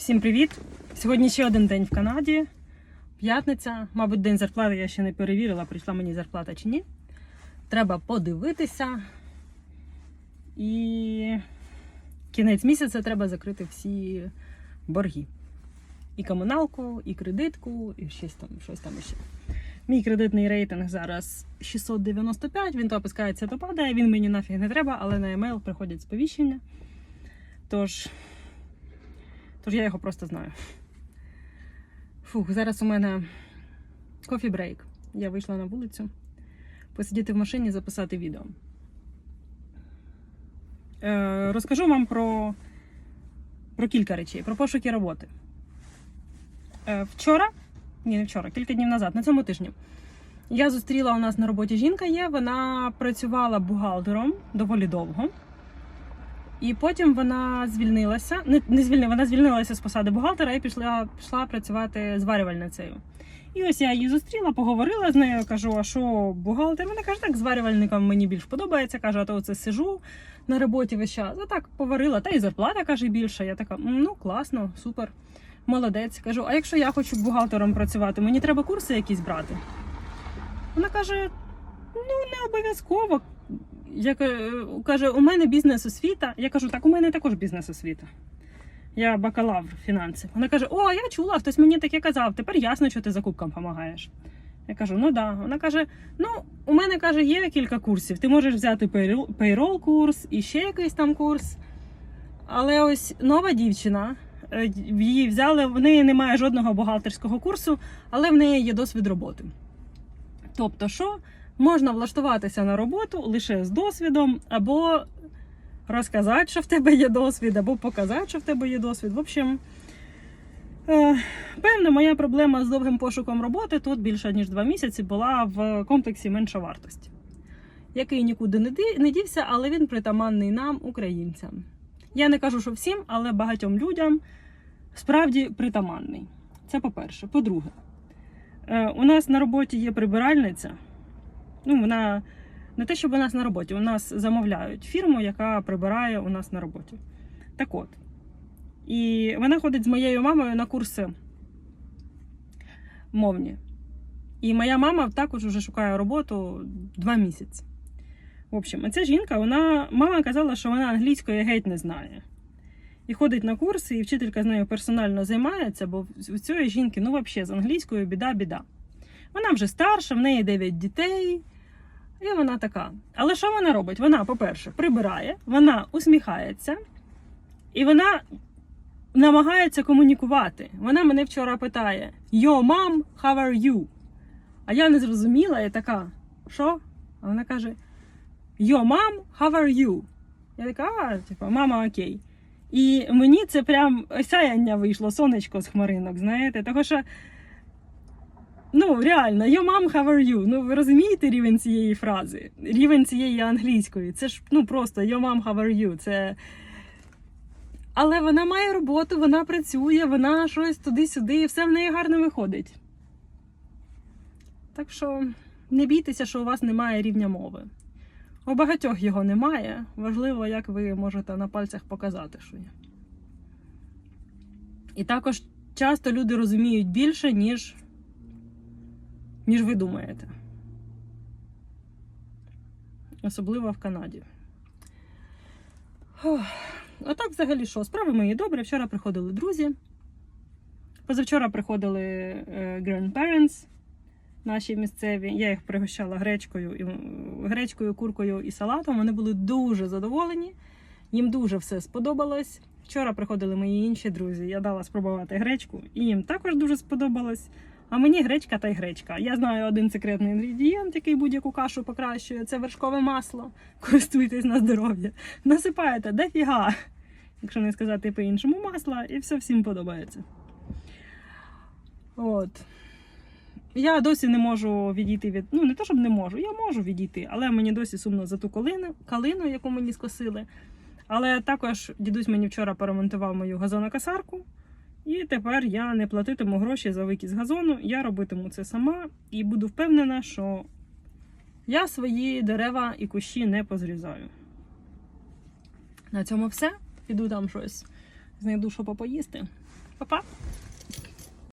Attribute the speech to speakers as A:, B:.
A: Всім привіт! Сьогодні ще один день в Канаді. П'ятниця, мабуть, день зарплати я ще не перевірила, прийшла мені зарплата чи ні. Треба подивитися. І кінець місяця треба закрити всі борги. І комуналку, і кредитку, і щось там, щось там ще. Мій кредитний рейтинг зараз 695, він то опускається, то падає, він мені нафіг не треба, але на емейл приходять сповіщення. Тож, тож я його просто знаю. Фух, зараз у мене кофі-брейк. Я вийшла на вулицю посидіти в машині, записати відео. Е, розкажу вам про, про кілька речей, про пошуки роботи. Е, вчора, ні, не вчора, кілька днів назад, на цьому тижні, я зустріла у нас на роботі жінка є, вона працювала бухгалтером доволі довго. І потім вона звільнилася. Не, не звільнила, вона звільнилася з посади бухгалтера і пішла, пішла працювати зварювальницею. І ось я її зустріла, поговорила з нею, кажу, а що бухгалтер? Вона каже, так, зварювальникам мені більш подобається. каже, а то оце сижу на роботі весь час. А так поварила, та і зарплата каже більша. Я така, ну класно, супер, молодець. Кажу, а якщо я хочу бухгалтером працювати, мені треба курси якісь брати. Вона каже: ну не обов'язково. Я каже, у мене бізнес освіта. Я кажу, так у мене також бізнес освіта. Я бакалавр фінансів. Вона каже: О, я чула, хтось мені таке казав. Тепер ясно, що ти закупкам допомагаєш. Я кажу, ну да. Вона каже: Ну, у мене каже, є кілька курсів. Ти можеш взяти пейрол курс і ще якийсь там курс. Але ось нова дівчина. е, Її взяли, в неї немає жодного бухгалтерського курсу, але в неї є досвід роботи. Тобто, що можна влаштуватися на роботу лише з досвідом, або розказати, що в тебе є досвід, або показати, що в тебе є досвід. В общем, е, певна моя проблема з довгим пошуком роботи тут більше ніж два місяці була в комплексі менша вартості, який нікуди не дівся, але він притаманний нам, українцям. Я не кажу, що всім, але багатьом людям справді притаманний. Це по-перше. По-друге, е, у нас на роботі є прибиральниця. Ну, вона не те, щоб у нас на роботі, у нас замовляють фірму, яка прибирає у нас на роботі. Так от. І вона ходить з моєю мамою на курси мовні. І моя мама також вже шукає роботу два місяці. В общем, ця жінка, вона мама казала, що вона англійської геть не знає. І ходить на курси, і вчителька з нею персонально займається, бо в цієї жінки, ну, взагалі, з англійською біда-біда. Вона вже старша, в неї 9 дітей. І вона така. Але що вона робить? Вона, по-перше, прибирає, вона усміхається, і вона намагається комунікувати. Вона мене вчора питає: Yo, mom, how are you? А я не зрозуміла, і така, що? А вона каже: Yo, mom, how are you? Я така, а, типу, мама, окей. І мені це прям осяяння вийшло, сонечко з хмаринок, знаєте, того що. Ну, реально, yo mom, how are you? Ну, ви розумієте рівень цієї фрази? Рівень цієї англійської. Це ж ну просто yo mom, how are you? Це. Але вона має роботу, вона працює, вона щось туди-сюди, і все в неї гарно виходить. Так що не бійтеся, що у вас немає рівня мови. У багатьох його немає. Важливо, як ви можете на пальцях показати, що є. І також часто люди розуміють більше, ніж ніж ви думаєте. Особливо в Канаді. Ох. А так, взагалі, що? Справи мої добре. Вчора приходили друзі. Позавчора приходили е, grandparents наші місцеві. Я їх пригощала гречкою, і, гречкою, куркою і салатом. Вони були дуже задоволені. Їм дуже все сподобалось. Вчора приходили мої інші друзі. Я дала спробувати гречку, і їм також дуже сподобалось. А мені гречка та й гречка. Я знаю один секретний інгредієнт, який будь-яку кашу покращує. Це вершкове масло. Користуйтесь на здоров'я. Насипаєте дофіга, якщо не сказати по-іншому масла, і все всім подобається. От. Я досі не можу відійти від. Ну, не то, щоб не можу, я можу відійти, але мені досі сумно за ту калину, калину яку мені скосили. Але також дідусь мені вчора поремонтував мою газонокосарку. І тепер я не платитиму гроші за викіс газону. Я робитиму це сама і буду впевнена, що я свої дерева і кущі не позрізаю. На цьому все. Піду там щось знайду, що попоїсти. Па-па!